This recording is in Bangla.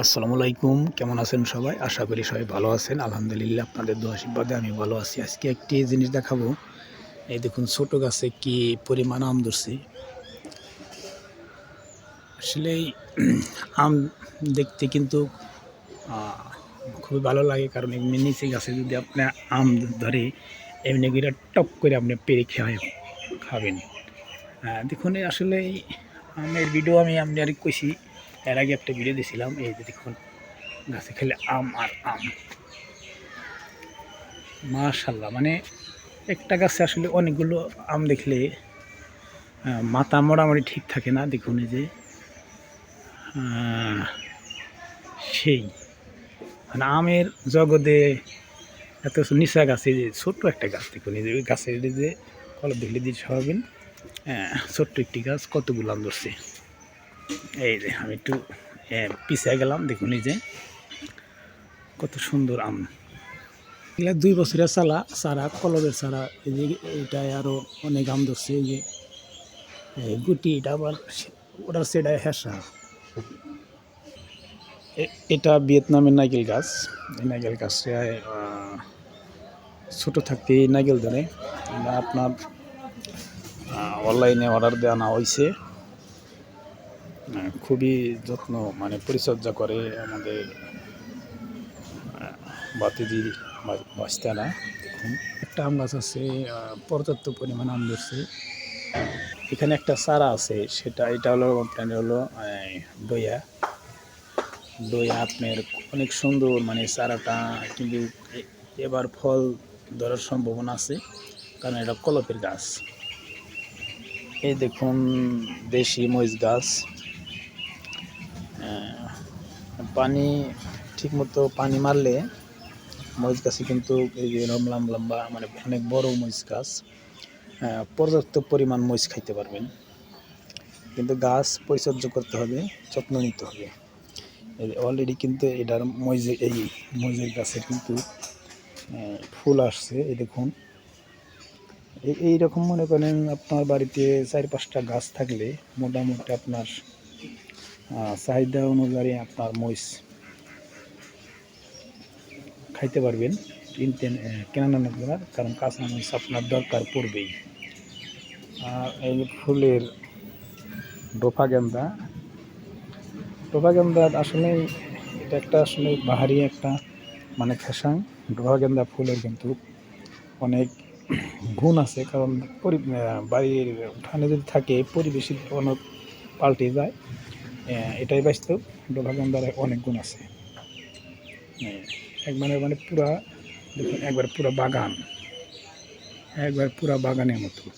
আসসালামু আলাইকুম। কেমন আছেন সবাই? আশা করি সবাই ভালো আছেন। আলহামদুলিল্লাহ আপনাদের দোয়া আশীর্বাদে আমি ভালো আছি। আজকে একটি জিনিস দেখাবো। এই দেখুন ছোট গাছে কি পরিমাণ আম ধরছে। আসলে আম দেখতে কিন্তু খুবই ভালো লাগে। কারণ এমনি নিচে গাছে যদি আপনি আম ধরে এমনি করে টপ করে আপনি পেরে খেয়ে খাবেন। আহ, দেখুন আসলে আমের ভিডিও আমি আপনি আর কইছি। এর আগে একটা ভিডিও দিয়েছিলাম এই যে দেখুন, গাছে খেলে আম আর আম। মাশাল্লাহ মানে একটা গাছে আসলে অনেকগুলো আম দেখলে মাথা মোটামুটি ঠিক থাকে না, দেখুন এই যে সেই। মানে আমের জগতে এত নিচা গাছে যে ছোট্ট একটা গাছ, দেখুন এই যে গাছের যে কলম দেখলে দিয়ে সবাবেন ছোট্ট একটি গাছ, কতগুলো আম ধরছে। এই যে আমি একটু পিছিয়ে গেলাম, দেখুন এই যে। কত সুন্দর আম। এগুলা দুই বছরের চালা চারা, কলবের চারা, এই যে এইটায় আরও অনেক আম ধরছে, এই যে গুটি, এটা আবার সে- ওটার সেটাই হেসা। এটা ভিয়েতনামের নাইকেল গাছ। এই নাইকেল গাছটা ছোটো থাকতে এই নাইকেল ধরে আপনার অনলাইনে অর্ডার দেওয়া হয়েছে খুবই যত্ন মানে পরিচর্যা করে আমাদের বাতিজি দেখুন, একটা আম গাছ আছে পর্যাপ্ত পরিমাণ আম ধরছে। এখানে একটা চারা আছে, সেটা, এটা হলো আপনার হলো দইয়া। দইয়া আপনার অনেক সুন্দর মানে চারাটা কিন্তু এবার ফল ধরার সম্ভাবনা আছে, কারণ এটা কলপের গাছ। এই দেখুন, দেশি মরিচ গাছ। পানি ঠিকমতো পানি মারলে মরিচ গাছে কিন্তু এই যে লম্বা লম্বা মানে অনেক বড় মরিচ গাছ পর্যাপ্ত পরিমাণ মরিচ খাইতে পারবেন। কিন্তু গাছ পরিচর্যা করতে হবে, যত্ন নিতে হবে। অলরেডি কিন্তু এটার মরিচে এই মরিচের গাছের কিন্তু ফুল আসছে, এই দেখুন। এই- এইরকম মনে করেন আপনার বাড়িতে চার পাঁচটা গাছ থাকলে মোটামুটি আপনার চাহিদা অনুযায়ী আপনার মরিচ খাইতে পারবেন। কিনতে কেনা না করার কারণ কাঁচা মরিচ আপনার দরকার পড়বেই। আর এই ফুলের ডোফা গেন্দা। ডোফা গেন্দা আসলে এটা একটা আসলে বাহারি একটা মানে ফ্যাশন। ডোফা গেন্দা ফুলের কিন্তু অনেক গুণ আছে, কারণ বাড়ির উঠানে যদি থাকে পরিবেশের অনেক পাল্টে যায়। এটাই বাস্তব দ্বারা অনেক গুণ আছে। এক একবারে মানে পুরা, দেখুন, একবার পুরা বাগান। একবার পুরা বাগানের মতো।